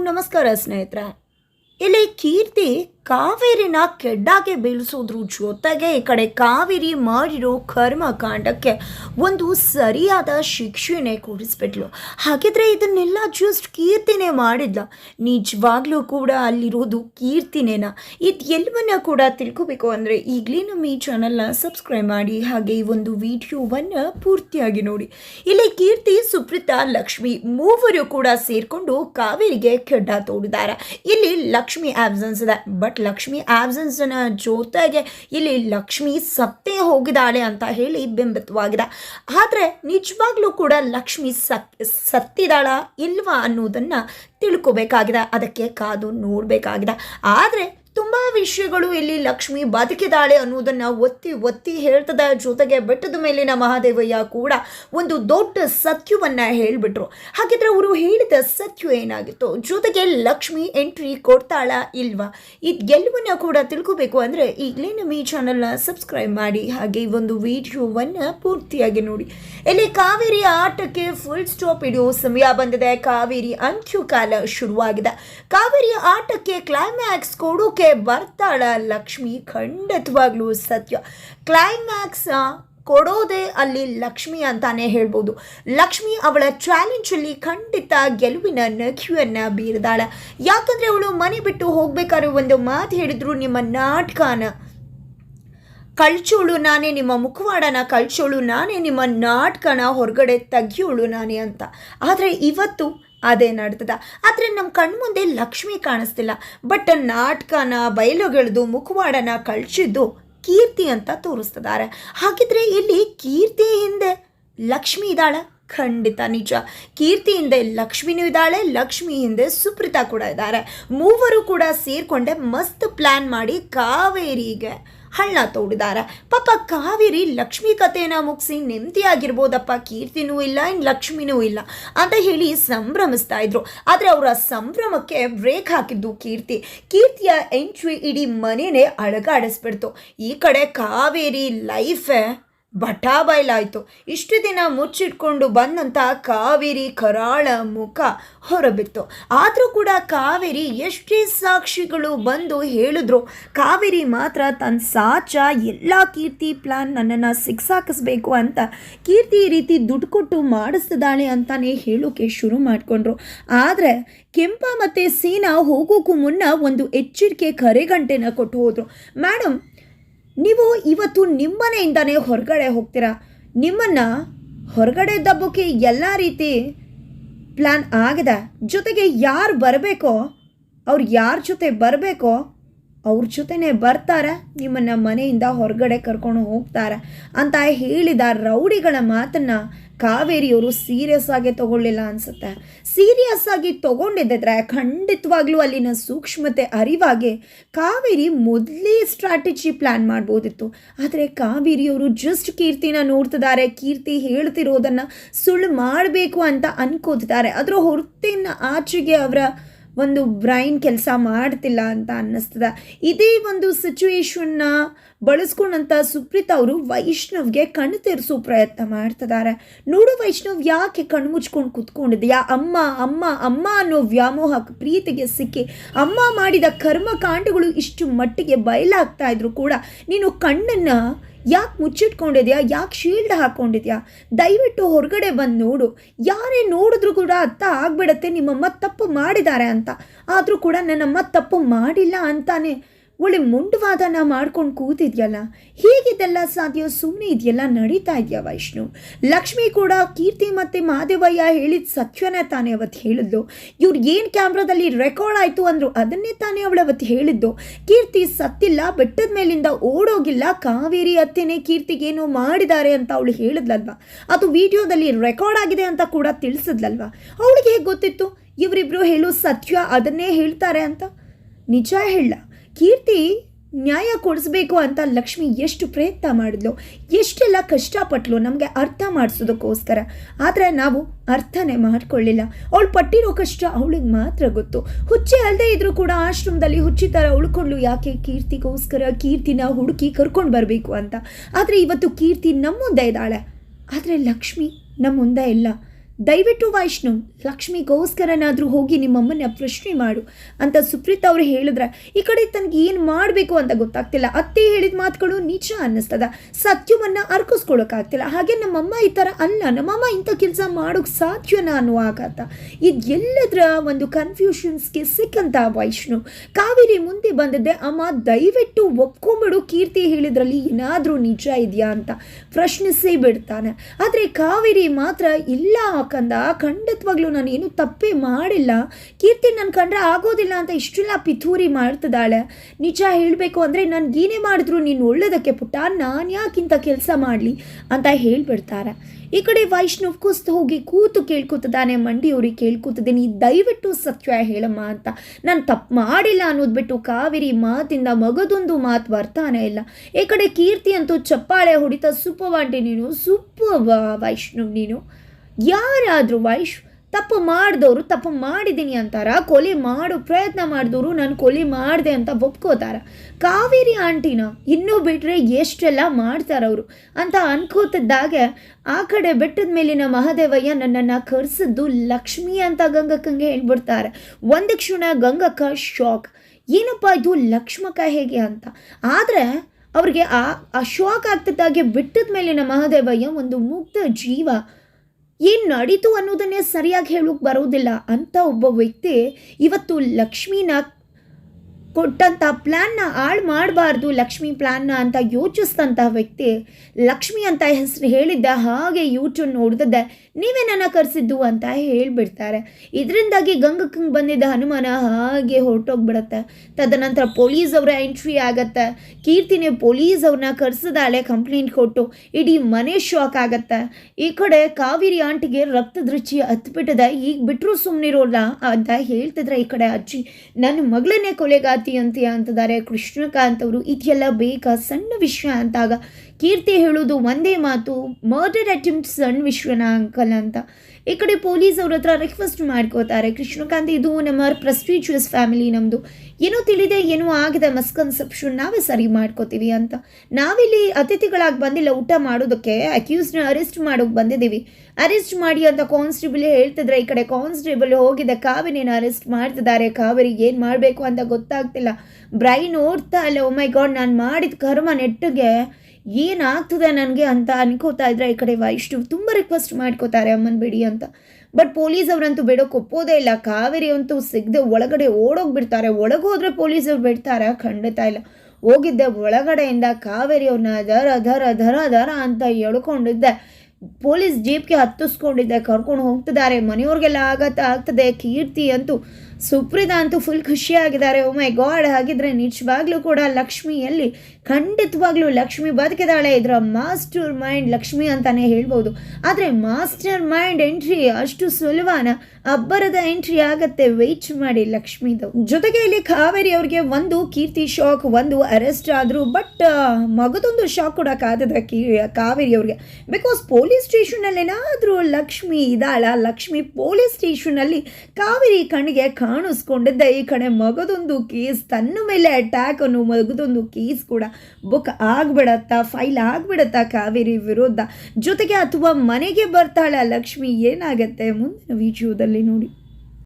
ನಮಸ್ಕಾರ ಸ್ನೇಹಿತರೆ. ಇಲ್ಲಿ ಕೀರ್ತಿ ಕಾವೇರಿನ ಕೆಡ್ಡಾಗೆ ಬೀಳಿಸೋದ್ರ ಜೊತೆಗೆ ಈ ಕಡೆ ಕಾವೇರಿ ಮಾಡಿರೋ ಕರ್ಮಕಾಂಡಕ್ಕೆ ಒಂದು ಸರಿಯಾದ ಶಿಕ್ಷೆನೇ ಕೊಡಿಸ್ಬಿಟ್ಲು. ಹಾಗಿದ್ರೆ ಇದನ್ನೆಲ್ಲ ಜಸ್ಟ್ ಕೀರ್ತಿನೇ ಮಾಡಿದ್ಲ. ನಿಜವಾಗ್ಲೂ ಕೂಡ ಅಲ್ಲಿರೋದು ಕೀರ್ತಿನೇನ? ಇದು ಎಲ್ಲವನ್ನ ಕೂಡ ತಿಳ್ಕೊಬೇಕು ಅಂದರೆ ಈಗಲೇ ನಮ್ಮ ಈ ಚಾನಲ್ನ ಸಬ್ಸ್ಕ್ರೈಬ್ ಮಾಡಿ, ಹಾಗೆ ಈ ಒಂದು ವಿಡಿಯೋವನ್ನು ಪೂರ್ತಿಯಾಗಿ ನೋಡಿ. ಇಲ್ಲಿ ಕೀರ್ತಿ, ಸುಪ್ರೀತಾ, ಲಕ್ಷ್ಮಿ ಮೂವರು ಕೂಡ ಸೇರಿಕೊಂಡು ಕಾವೇರಿಗೆ ಕೆಡ್ಡ ತೋಡಿದ್ದಾರೆ. ಇಲ್ಲಿ ಲಕ್ಷ್ಮಿ ಆಬ್ಸೆನ್ಸ್ ಇದೆ ಬಟ್ ಲಕ್ಷ್ಮಿ ಆಬ್ಸೆನ್ಸ್ನ ಜೊತೆಗೆ ಇಲ್ಲಿ ಲಕ್ಷ್ಮಿ ಸತ್ತೇ ಹೋಗಿದ್ದಾಳೆ ಅಂತ ಹೇಳಿ ಬಿಂಬಿತವಾಗಿದೆ ಆದರೆ ನಿಜವಾಗ್ಲೂ ಕೂಡ ಲಕ್ಷ್ಮಿ ಸತ್ ಸತ್ತಿದಾಳ ಇಲ್ವಾ ಅನ್ನೋದನ್ನು ತಿಳ್ಕೋಬೇಕಾಗಿದೆ. ಅದಕ್ಕೆ ಕಾದು ನೋಡಬೇಕಾಗಿದೆ. ಆದರೆ ತುಂಬ ವಿಷಯಗಳು ಇಲ್ಲಿ ಲಕ್ಷ್ಮಿ ಬದುಕಿದಾಳೆ ಅನ್ನೋದನ್ನು ಒತ್ತಿ ಒತ್ತಿ ಹೇಳ್ತದ ಜೊತೆಗೆ ಬೆಟ್ಟದ ಮೇಲಿನ ಮಹಾದೇವಯ್ಯ ಕೂಡ ಒಂದು ದೊಡ್ಡ ಸತ್ಯವನ್ನು ಹೇಳಿಬಿಟ್ರು. ಹಾಗಿದ್ರೆ ಅವರು ಹೇಳಿದ ಸತ್ಯ ಏನಾಗಿತ್ತು? ಜೊತೆಗೆ ಲಕ್ಷ್ಮಿ ಎಂಟ್ರಿ ಕೊಡ್ತಾಳ ಇಲ್ವಾ? ಇದು ಎಲ್ಲವನ್ನ ಕೂಡ ತಿಳ್ಕೋಬೇಕು ಅಂದರೆ ಈಗಲೇ ನಮ್ಮ ಈ ಚಾನಲ್ನ ಸಬ್ಸ್ಕ್ರೈಬ್ ಮಾಡಿ, ಹಾಗೆ ಈ ಒಂದು ವಿಡಿಯೋವನ್ನು ಪೂರ್ತಿಯಾಗಿ ನೋಡಿ. ಇಲ್ಲಿ ಕಾವೇರಿ ಆಟಕ್ಕೆ ಫುಲ್ ಸ್ಟಾಪ್ ಇಡುವ ಸಮಯ ಬಂದಿದೆ. ಕಾವೇರಿ ಅಂತ್ಯಕಾಲ ಶುರುವಾಗಿದೆ. ಕಾವೇರಿ ಆಟಕ್ಕೆ ಕ್ಲೈಮ್ಯಾಕ್ಸ್ ಕೊಡೋಕೆ ಬರ್ತಾಳ ಲಕ್ಷ್ಮಿ, ಖಂಡಿತವಾಗ್ಲೂ ಸತ್ಯ. ಕ್ಲೈಮ್ಯಾಕ್ಸ್ ಕೊಡೋದೇ ಅಲ್ಲಿ ಲಕ್ಷ್ಮಿ ಅಂತಾನೆ ಹೇಳ್ಬೋದು. ಲಕ್ಷ್ಮಿ ಅವಳ ಚಾಲೆಂಜಲ್ಲಿ ಖಂಡಿತ ಗೆಲುವಿನ ನಖಿಯನ್ನ ಬೀರಿದಾಳ. ಯಾಕಂದರೆ ಅವಳು ಮನೆ ಬಿಟ್ಟು ಹೋಗ್ಬೇಕಾದ್ರೆ ಒಂದು ಮಾತು ಹೇಳಿದ್ರು ನಿಮ್ಮ ನಾಟಕನ. ಕಳ್ಚೋಳು ನಾನೇ, ನಿಮ್ಮ ಮುಖವಾಡನ ಕಳ್ಚೋಳು ನಾನೇ, ನಿಮ್ಮ ನಾಟಕನ ಹೊರಗಡೆ ತೆಗಿಯೋಳು ನಾನೇ ಅಂತ. ಆದರೆ ಇವತ್ತು ಅದೇ ನಡ್ತದ. ಆದರೆ ನಮ್ಮ ಕಣ್ಮುಂದೆ ಲಕ್ಷ್ಮಿ ಕಾಣಿಸ್ತಿಲ್ಲ. ಬಟ್ ನಾಟಕನ, ಬಯಲುಗಳ್ದು, ಮುಖವಾಡನ ಕಳ್ಚಿದ್ದು ಕೀರ್ತಿ ಅಂತ ತೋರಿಸ್ತಿದ್ದಾರೆ ಹಾಗಿದ್ರೆ ಇಲ್ಲಿ ಕೀರ್ತಿ ಹಿಂದೆ ಲಕ್ಷ್ಮಿ ಇದ್ದಾಳ, ಖಂಡಿತ ನಿಜ. ಕೀರ್ತಿ ಹಿಂದೆ ಲಕ್ಷ್ಮಿನೂ ಇದ್ದಾಳೆ, ಲಕ್ಷ್ಮಿ ಹಿಂದೆ ಸುಪ್ರೀತಾ ಕೂಡ ಇದ್ದಾರೆ. ಮೂವರು ಕೂಡ ಸೇರ್ಕೊಂಡೆ ಮಸ್ತ್ ಪ್ಲ್ಯಾನ್ ಮಾಡಿ ಕಾವೇರಿಗೆ. ಹಳ್ಳ ತೋಡಿದಾರ. ಪಾಪ ಕಾವೇರಿ ಲಕ್ಷ್ಮಿ ಕಥೆನ ಮುಗಿಸಿ ನೆಮ್ಮದಿಯಾಗಿರ್ಬೋದಪ್ಪ. ಕೀರ್ತಿನೂ ಇಲ್ಲ ಇನ್ನು ಲಕ್ಷ್ಮಿನೂ ಇಲ್ಲ ಅಂತ ಹೇಳಿ ಸಂಭ್ರಮಿಸ್ತಾ ಇದ್ರು. ಆದರೆ ಅವರ ಸಂಭ್ರಮಕ್ಕೆ ಬ್ರೇಕ್ ಹಾಕಿದ್ದು ಕೀರ್ತಿ. ಕೀರ್ತಿಯ ಎಂಟ್ರಿ ಇಡೀ ಮನೆನೇ ಅಳಗಾಡಿಸ್ಬಿಡ್ತು. ಈ ಕಡೆ ಕಾವೇರಿ ಲೈಫೇ ಬಟಾ ಬಯಲಾಯಿತು ಇಷ್ಟು ದಿನ ಮುಚ್ಚಿಟ್ಕೊಂಡು ಬಂದಂಥ ಕಾವೇರಿ ಕರಾಳ ಮುಖ ಹೊರಬಿತ್ತು. ಆದರೂ ಕೂಡ ಕಾವೇರಿ ಎಷ್ಟೇ ಸಾಕ್ಷಿಗಳು ಬಂದು ಹೇಳಿದ್ರು, ಕಾವೇರಿ ಮಾತ್ರ ತನ್ನ ಸಾಚ ಎಲ್ಲ ಕೀರ್ತಿ ಪ್ಲಾನ್ ನನ್ನನ್ನು ಸಿಕ್ಸಾಕಿಸ್ಬೇಕು ಅಂತ ಕೀರ್ತಿ ರೀತಿ ದುಡ್ಡು ಕೊಟ್ಟು ಮಾಡಿಸ್ತಿದ್ದಾಳೆ ಅಂತಾನೆ ಹೇಳೋಕೆ ಶುರು ಮಾಡಿಕೊಂಡ್ರು. ಆದರೆ ಕೆಂಪ ಮತ್ತು ಸೀನಾ ಹೋಗೋಕ್ಕೂ ಮುನ್ನ ಒಂದು ಎಚ್ಚರಿಕೆ ಕರೆಗಂಟೆನ ಕೊಟ್ಟು ಹೋದರು. ಮೇಡಮ್ ನೀವು ಇವತ್ತು ನಿಮ್ಮನೆಯಿಂದನೇ ಹೊರಗಡೆ ಹೋಗ್ತೀರಾ? ನಿಮ್ಮನ್ನು ಹೊರಗಡೆ ದಬ್ಬಕ್ಕೆ ಎಲ್ಲ ರೀತಿ ಪ್ಲ್ಯಾನ್ ಆಗಿದೆ. ಜೊತೆಗೆ ಯಾರು ಬರಬೇಕೋ, ಅವ್ರು ಯಾರ ಜೊತೆ ಬರಬೇಕೋ ಅವ್ರ ಜೊತೆನೇ ಬರ್ತಾರೆ, ನಿಮ್ಮನ್ನು ಮನೆಯಿಂದ ಹೊರಗಡೆ ಕರ್ಕೊಂಡು ಹೋಗ್ತಾರೆ ಅಂತ ಹೇಳಿದ ರೌಡಿಗಳ ಮಾತನ್ನು ಕಾವೇರಿಯವರು ಸೀರಿಯಸ್ ಆಗಿ ತಗೊಳ್ಳಿಲ್ಲ ಅನ್ಸುತ್ತೆ. ಸೀರಿಯಸ್ ಆಗಿ ತಗೊಂಡಿದ್ದರೆ ಖಂಡಿತವಾಗ್ಲೂ ಅಲ್ಲಿನ ಸೂಕ್ಷ್ಮತೆ ಅರಿವಾಗೆ ಕಾವೇರಿ ಮೊದಲೇ ಸ್ಟ್ರಾಟಜಿ ಪ್ಲ್ಯಾನ್ ಮಾಡ್ಬೋದಿತ್ತು. ಆದರೆ ಕಾವೇರಿಯವರು ಜಸ್ಟ್ ಕೀರ್ತಿನ ನೋಡ್ತಿದ್ದಾರೆ, ಕೀರ್ತಿ ಹೇಳ್ತಿರೋದನ್ನು ಸುಳ್ಳು ಮಾಡಬೇಕು ಅಂತ ಅನ್ಕೋತಿದ್ದಾರೆ. ಅದರ ಹೊರತಿನ ಆಚೆಗೆ ಅವರ ಒಂದು ಬ್ರೈನ್ ಕೆಲಸ ಮಾಡ್ತಿಲ್ಲ ಅಂತ ಅನ್ನಿಸ್ತದ. ಇದೇ ಒಂದು ಸಿಚುವೇಶನ್ನ ಬಳಸ್ಕೊಂಡಂಥ ಸುಪ್ರೀತ್ ಅವರು ವೈಷ್ಣವ್ಗೆ ಕಣ್ಣು ತೆರೆಸೋ ಪ್ರಯತ್ನ ಮಾಡ್ತಿದ್ದಾರೆ ನೋಡು ವೈಷ್ಣವ್ ಯಾಕೆ ಕಣ್ಣು ಮುಚ್ಕೊಂಡು ಕುತ್ಕೊಂಡಿದ್ಯಾ? ಅಮ್ಮ ಅಮ್ಮ ಅಮ್ಮ ಅನ್ನೋ ವ್ಯಾಮೋಹಕ್ಕೆ ಪ್ರೀತಿಗೆ ಸಿಕ್ಕಿ ಅಮ್ಮ ಮಾಡಿದ ಕರ್ಮಕಾಂಡಗಳು ಇಷ್ಟು ಮಟ್ಟಿಗೆ ಬಯಲಾಗ್ತಾ ಇದ್ರು ಕೂಡ ನೀನು ಕಣ್ಣನ್ನು ಯಾಕೆ ಮುಚ್ಚಿಟ್ಕೊಂಡಿದ್ಯಾ? ಯಾಕೆ ಶೀಲ್ಡ್ ಹಾಕ್ಕೊಂಡಿದ್ಯಾ ದಯವಿಟ್ಟು ಹೊರಗಡೆ ಬಂದು ನೋಡು. ಯಾರೇ ನೋಡಿದ್ರು ಕೂಡ ಅರ್ಥ ಆಗ್ಬಿಡತ್ತೆ ನಿಮ್ಮಮ್ಮ ತಪ್ಪು ಮಾಡಿದ್ದಾರೆ ಅಂತ. ಆದರೂ ಕೂಡ ನನ್ನಮ್ಮ ತಪ್ಪು ಮಾಡಿಲ್ಲ ಅಂತಾನೆ. ಒಳ್ಳೆ ಮುಂಡವಾದನ ಮಾಡ್ಕೊಂಡು ಕೂತಿದ್ಯಲ್ಲ? ಹೀಗಿದೆಲ್ಲ ಸಾಧ್ಯ? ಸುಮ್ಮನೆ ಇದೆಯಲ್ಲ? ನಡೀತಾ ಇದೆಯಾ ವೈಷ್ಣು? ಲಕ್ಷ್ಮಿ ಕೂಡ ಕೀರ್ತಿ ಮತ್ತು ಮಾದೇವಯ್ಯ ಹೇಳಿದ ಸತ್ಯನೇ ತಾನೇ ಅವತ್ತು ಹೇಳಿದ್ಲು ಇವ್ರು ಏನು ಕ್ಯಾಮ್ರಾದಲ್ಲಿ ರೆಕಾರ್ಡ್ ಆಯಿತು ಅಂದರು ಅದನ್ನೇ ತಾನೇ ಅವಳು ಅವತ್ತು ಹೇಳಿದ್ದು. ಕೀರ್ತಿ ಸತ್ತಿಲ್ಲ, ಬೆಟ್ಟದ ಮೇಲಿಂದ ಓಡೋಗಿಲ್ಲ, ಕಾವೇರಿ ಅತ್ತೆನೇ ಕೀರ್ತಿಗೇನೋ ಮಾಡಿದ್ದಾರೆ ಅಂತ ಅವಳು ಹೇಳಿದ್ಲಲ್ವ? ಅದು ವಿಡಿಯೋದಲ್ಲಿ ರೆಕಾರ್ಡ್ ಆಗಿದೆ ಅಂತ ಕೂಡ ತಿಳಿಸಿದ್ಲಲ್ವ? ಅವಳಿಗೆ ಹೇಗೆ ಗೊತ್ತಿತ್ತು? ಇವರಿಬ್ಬರು ಹೇಳೋ ಸತ್ಯ ಅದನ್ನೇ ಹೇಳ್ತಾರೆ ಅಂತ? ನಿಜ ಹೇಳ. ಕೀರ್ತಿ ನ್ಯಾಯ ಕೊಡಿಸ್ಬೇಕು ಅಂತ ಲಕ್ಷ್ಮಿ ಎಷ್ಟು ಪ್ರಯತ್ನ ಮಾಡಿದ್ಲು, ಎಷ್ಟೆಲ್ಲ ಕಷ್ಟಪಟ್ಲು ನಮಗೆ ಅರ್ಥ ಮಾಡಿಸೋದಕ್ಕೋಸ್ಕರ. ಆದರೆ ನಾವು ಅರ್ಥನೇ ಮಾಡಿಕೊಳ್ಳಿಲ್ಲ. ಅವಳು ಪಟ್ಟಿರೋ ಕಷ್ಟ ಅವಳಿಗೆ ಮಾತ್ರ ಗೊತ್ತು. ಹುಚ್ಚಿ ಅಲ್ಲದೆ ಇದ್ರೂ ಕೂಡ ಆಶ್ರಮದಲ್ಲಿ ಹುಚ್ಚಿ ಥರ ಉಳ್ಕೊಂಡ್ಲು ಯಾಕೆ ಕೀರ್ತಿಗೋಸ್ಕರ ಕೀರ್ತಿನ ಹುಡುಕಿ ಕರ್ಕೊಂಡು ಬರಬೇಕು ಅಂತ. ಆದರೆ ಇವತ್ತು ಕೀರ್ತಿ ನಮ್ಮ ಮುಂದೆ ಇದ್ದಾಳೆ. ಆದರೆ ಲಕ್ಷ್ಮಿ ನಮ್ಮ ಮುಂದೆ ಇಲ್ಲ. ದಯವಿಟ್ಟು ವೈಷ್ಣು, ಲಕ್ಷ್ಮಿಗೋಸ್ಕರನಾದರೂ ಹೋಗಿ ನಿಮ್ಮಮ್ಮನ ಪ್ರಶ್ನೆ ಮಾಡು ಅಂತ ಸುಪ್ರೀತ್ ಅವರು ಹೇಳಿದ್ರೆ. ಈ ಕಡೆ ತನಗೆ ಏನು ಮಾಡಬೇಕು ಅಂತ ಗೊತ್ತಾಗ್ತಿಲ್ಲ. ಅತ್ತೆ ಹೇಳಿದ ಮಾತುಗಳು ನಿಜ ಅನ್ನಿಸ್ತದ. ಸತ್ಯವನ್ನು ಅರ್ಕಿಸ್ಕೊಳಕ್ಕಾಗ್ತಿಲ್ಲ. ಹಾಗೆ ನಮ್ಮಮ್ಮ ಈ ಥರ ಅಲ್ಲ. ನಮ್ಮಮ್ಮ ಇಂಥ ಕೆಲಸ ಮಾಡೋಕ್ಕೆ ಸಾಧ್ಯನಾ ಅನ್ನುವಾಗತ್ತ ಇದು ಎಲ್ಲದರ ಒಂದು ಕನ್ಫ್ಯೂಷನ್ಸ್ಗೆ ಸಿಕ್ಕಂತ ವೈಷ್ಣು. ಕಾವೇರಿ ಮುಂದೆ ಬಂದಿದ್ದೆ. ಅಮ್ಮ, ದಯವಿಟ್ಟು ಒಪ್ಕೊಂಬಿಡು. ಕೀರ್ತಿ ಹೇಳಿದ್ರಲ್ಲಿ ಏನಾದರೂ ನಿಜ ಇದೆಯಾ ಅಂತ ಪ್ರಶ್ನಿಸೇ ಬಿಡ್ತಾನೆ. ಆದರೆ ಕಾವೇರಿ ಮಾತ್ರ ಇಲ್ಲ ಕಂದ, ಖಂಡಿತವಾಗ್ಲೂ ನಾನು ಏನು ತಪ್ಪೇ ಮಾಡಿಲ್ಲ. ಕೀರ್ತಿ ನನ್ನ ಕಂಡ್ರೆ ಆಗೋದಿಲ್ಲ ಅಂತ ಇಷ್ಟೆಲ್ಲ ಪಿತೂರಿ ಮಾಡ್ತಿದ್ದಾಳೆ. ನಿಜ ಹೇಳಬೇಕು ಅಂದರೆ ನನಗೇನೇ ಮಾಡಿದ್ರು ನೀನು ಒಳ್ಳೇದಕ್ಕೆ ಪುಟ್ಟ, ನಾನು ಯಾಕಿಂತ ಕೆಲಸ ಮಾಡಲಿ ಅಂತ ಹೇಳಿಬಿಡ್ತಾರೆ. ಈ ಕಡೆ ವೈಷ್ಣವ್ ಕುಸ್ತು ಹೋಗಿ ಕೂತು ಕೇಳ್ಕೊತಿದ್ದಾನೆ ಮಂಡಿಯವ್ರಿಗೆ ಕೇಳ್ಕೊತಿದ್ದೀನಿ. ದಯವಿಟ್ಟು ಸತ್ಯ ಹೇಳಮ್ಮ ಅಂತ. ನಾನು ತಪ್ಪು ಮಾಡಿಲ್ಲ ಅನ್ನೋದು ಬಿಟ್ಟು ಕಾವೇರಿ ಮಾತಿಂದ ಮಗದೊಂದು ಮಾತು ಬರ್ತಾನೆ ಇಲ್ಲ. ಈ ಕಡೆ ಕೀರ್ತಿ ಅಂತೂ ಚಪ್ಪಾಳೆ ಹೊಡಿತಾ ಸುಪ್ಪವಾಂಟಿ ನೀನು ಸುಪ್ಪ ವೈಷ್ಣವ್ ನೀನು. ಯಾರಾದರೂ ವೈಶ್, ತಪ್ಪು ಮಾಡಿದವರು ತಪ್ಪು ಮಾಡಿದ್ದೀನಿ ಅಂತಾರ? ಕೊಲೆ ಮಾಡೋ ಪ್ರಯತ್ನ ಮಾಡಿದವರು ನಾನು ಕೊಲೆ ಮಾಡಿದೆ ಅಂತ ಒಪ್ಕೋತಾರ? ಕಾವೇರಿ ಆಂಟಿನ ಇನ್ನೂ ಬಿಟ್ಟರೆ ಎಷ್ಟೆಲ್ಲ ಮಾಡ್ತಾರವರು ಅಂತ ಅನ್ಕೋತಿದ್ದಾಗೆ ಆ ಕಡೆ ಬೆಟ್ಟದ ಮೇಲಿನ ಮಹಾದೇವಯ್ಯ ನನ್ನನ್ನು ಕರೆಸಿದ್ದು ಲಕ್ಷ್ಮಿ ಅಂತ ಗಂಗಕ್ಕಂಗೆ ಹೇಳ್ಬಿಡ್ತಾರೆ. ಒಂದು ಕ್ಷಣ ಗಂಗಕ್ಕ ಶಾಕ್ ಏನಪ್ಪ ಇದು ಲಕ್ಷ್ಮಕ್ಕ ಹೇಗೆ ಅಂತ? ಆದರೆ ಅವ್ರಿಗೆ ಆ ಆ ಶಾಕ್ ಆಗ್ತಿದ್ದಾಗೆ ಬೆಟ್ಟದ ಮೇಲಿನ ಮಹಾದೇವಯ್ಯ ಒಂದು ಮುಕ್ತ ಜೀವ. ಏನು ನಡೀತು ಅನ್ನೋದನ್ನೇ ಸರಿಯಾಗಿ ಹೇಳೋಕೆ ಬರೋದಿಲ್ಲ ಅಂತ ಒಬ್ಬ ವ್ಯಕ್ತಿ ಇವತ್ತು ಲಕ್ಷ್ಮಿನ ಕೊಟ್ಟಂಥ ಪ್ಲ್ಯಾನ್ನ ಹಾಳು ಮಾಡಬಾರ್ದು, ಲಕ್ಷ್ಮಿ ಪ್ಲ್ಯಾನ್ನ ಅಂತ ಯೋಚಿಸಿದಂಥ ವ್ಯಕ್ತಿ ಲಕ್ಷ್ಮಿ ಅಂತ ಹೆಸರು ಹೇಳಿದ್ದ ಹಾಗೆ ಯೂಟ್ಯೂಬ್ ನೋಡ್ದದ್ದೆ ನೀವೇ ನನ್ನ ಕರೆಸಿದ್ದು ಅಂತ ಹೇಳಿಬಿಡ್ತಾರೆ. ಇದರಿಂದಾಗಿ ಗಂಗಕ್ಕಂಗೆ ಬಂದಿದ್ದ ಹನುಮಾನ ಹಾಗೆ ಹೊರಟೋಗ್ಬಿಡತ್ತೆ. ತದನಂತರ ಪೊಲೀಸ್ ಅವರ ಎಂಟ್ರಿ ಆಗತ್ತೆ. ಕೀರ್ತಿನೇ ಪೊಲೀಸ್ ಅವ್ರನ್ನ ಕರೆಸಿದಾಳೆ ಕಂಪ್ಲೇಂಟ್ ಕೊಟ್ಟು. ಇಡೀ ಮನೆ ಶಾಕ್ ಆಗತ್ತೆ. ಈ ಕಡೆ ಕಾವೇರಿ ಆಂಟಿಗೆ ರಕ್ತದ ರುಚಿ ಹತ್ಬಿಟ್ಟದೆ. ಈಗ ಬಿಟ್ಟರು ಸುಮ್ಮನಿರೋಲ್ಲ ಅಂತ ಹೇಳ್ತಿದ್ರೆ ಈ ಕಡೆ ಅಜ್ಜಿ. ನನ್ನ ಮಗಳನ್ನೇ ಕೊಲೆಗಾತಿ ಅಂತ ಅಂತಿದ್ದಾರೆ, ಕೃಷ್ಣಕಾಂತ್ ಅವರು, ಇದೆಲ್ಲ ಬೇಕಾ ಸಣ್ಣ ವಿಷಯ ಅಂತಾಗ ಕೀರ್ತಿ ಹೇಳೋದು ಒಂದೇ ಮಾತು ಮರ್ಡರ್ ಅಟೆಂಪ್ಟ್ ಸಣ್ಣ ವಿಶ್ವನ ಅಂಕಲ್ ಅಂತ. ಈ ಕಡೆ ಪೊಲೀಸ್ ಅವ್ರ ಹತ್ರ ರಿಕ್ವೆಸ್ಟ್ ಮಾಡ್ಕೋತಾರೆ, ಕೃಷ್ಣಕಾಂತ್ ಇದು ನಮ್ಮ ಪ್ರೆಸ್ಟೀಜಿಯಸ್ ಫ್ಯಾಮಿಲಿ ನಮ್ಮದು ಏನೋ ತಿಳಿದೆ, ಏನೋ ಆಗಿದೆ ಮಸ್ಕನ್ಸೆಪ್ಷನ್ ನಾವೇ ಸರಿ ಮಾಡ್ಕೋತೀವಿ ಅಂತ. ನಾವಿಲ್ಲಿ ಅತಿಥಿಗಳಾಗಿ ಬಂದಿಲ್ಲ, ಊಟ ಮಾಡೋದಕ್ಕೆ. ಅಕ್ಯೂಸ್ನ ಅರೆಸ್ಟ್ ಮಾಡೋಕೆ ಬಂದಿದ್ದೀವಿ. ಅರೆಸ್ಟ್ ಮಾಡಿ ಅಂತ ಕಾನ್ಸ್ಟೇಬಲ್ ಹೇಳ್ತಿದ್ರೆ, ಈ ಕಡೆ ಕಾನ್ಸ್ಟೇಬಲ್ ಹೋಗಿದೆ, ಕಾವೇರಿನ ಅರೆಸ್ಟ್ ಮಾಡ್ತಿದ್ದಾರೆ ಕಾವೇರಿಗೆ ಏನು ಮಾಡಬೇಕು ಅಂತ ಗೊತ್ತಾಗ್ತಿಲ್ಲ. ಬ್ರೈನ್ ಓಡ್ತಾ ಇಲ್ಲ. ಮೈ ಗಾಡ್ ನಾನು ಮಾಡಿದ ಕರ್ಮ ನೆಟ್ಟಿಗೆ ಏನಾಗ್ತದೆ ನನಗೆ ಅಂತ ಅನ್ಕೋತಾ ಇದ್ರೆ ಈ ಕಡೆ ವೈಷ್ಣು ತುಂಬ ರಿಕ್ವೆಸ್ಟ್ ಮಾಡ್ಕೋತಾರೆ ಅಮ್ಮನ ಬಿಡಿ ಅಂತ. ಬಟ್ ಪೊಲೀಸ್ ಅವರಂತೂ ಬಿಡೋಕೆ ಒಪ್ಪೋದೇ ಇಲ್ಲ. ಕಾವೇರಿ ಅಂತೂ ಸಿಗದೆ ಒಳಗಡೆ ಓಡೋಗ್ಬಿಡ್ತಾರೆ. ಹೋದ್ರೆ ಪೊಲೀಸವ್ರು ಬಿಡ್ತಾರೆ? ಖಂಡಿತ ಇಲ್ಲ. ಹೋಗಿದ್ದೆ ಒಳಗಡೆಯಿಂದ ಕಾವೇರಿ ಅವ್ರನ್ನ ಧರ ಧರ ಧರ ಧರ ಅಂತ ಎಳ್ಕೊಂಡಿದ್ದೆ ಪೊಲೀಸ್ ಜೀಪ್ಗೆ ಹತ್ತಿಸ್ಕೊಂಡಿದ್ದೆ. ಕರ್ಕೊಂಡು ಹೋಗ್ತಿದ್ದಾರೆ. ಮನೆಯವ್ರಿಗೆಲ್ಲ ಆಗತ್ತ ಆಗ್ತದೆ. ಕೀರ್ತಿ ಅಂತೂ ಸುಪ್ರೀತಾ ಅಂತೂ ಫುಲ್ ಖುಷಿಯಾಗಿದ್ದಾರೆ. ಓ ಮೈ ಗಾಡ್ ಹಾಗಿದ್ರೆ ನಿಜವಾಗ್ಲೂ ಕೂಡ ಲಕ್ಷ್ಮಿಯಲ್ಲಿ ಖಂಡಿತವಾಗ್ಲೂ ಲಕ್ಷ್ಮಿ ಬದುಕಿದಾಳೆ ಇದರ ಮಾಸ್ಟರ್ ಮೈಂಡ್ ಲಕ್ಷ್ಮಿ ಅಂತಾನೆ ಹೇಳ್ಬೋದು. ಆದರೆ ಮಾಸ್ಟರ್ ಮೈಂಡ್ ಎಂಟ್ರಿ ಅಷ್ಟು ಸುಲಭನ ಅಬ್ಬರದ ಎಂಟ್ರಿ ಆಗತ್ತೆ. ವೆಯ್ಟ್ ಮಾಡಿ ಲಕ್ಷ್ಮಿದು. ಜೊತೆಗೆ ಇಲ್ಲಿ ಕಾವೇರಿ ಅವ್ರಿಗೆ ಒಂದು ಕೀರ್ತಿ ಶಾಕ್ ಒಂದು ಅರೆಸ್ಟ್ ಆದರೂ ಬಟ್ ಮಗದೊಂದು ಶಾಕ್ ಕೂಡ ಕೀ, ಕಾವೇರಿ ಅವ್ರಿಗೆ. ಬಿಕಾಸ್ ಪೊಲೀಸ್ ಸ್ಟೇಷನಲ್ಲಿ ಏನಾದರೂ ಲಕ್ಷ್ಮಿ ಇದ್ದಾಳ? ಲಕ್ಷ್ಮಿ ಪೊಲೀಸ್ ಸ್ಟೇಷನಲ್ಲಿ ಕಾವೇರಿ ಕಣ್ಣಿಗೆ ಕಾಣಿಸ್ಕೊಂಡಿದ್ದೆ ಈ ಕಡೆ ಮಗದೊಂದು ಕೇಸ್ ತನ್ನ ಮೇಲೆ ಅಟ್ಯಾಕ್ ಅನ್ನೋ ಮಗದೊಂದು ಕೇಸ್ ಕೂಡ ಬುಕ್ ಆಗ್ಬಿಡತ್ತಾ ಫೈಲ್ ಆಗ್ಬಿಡತ್ತಾ ಕಾವೇರಿ ವಿರುದ್ಧ. ಜೊತೆಗೆ ಅಥವಾ ಮನೆಗೆ ಬರ್ತಾಳ ಲಕ್ಷ್ಮಿ ಏನಾಗತ್ತೆ ಮುಂದಿನ ವಿಡಿಯೋದಲ್ಲಿ ನೋಡಿ.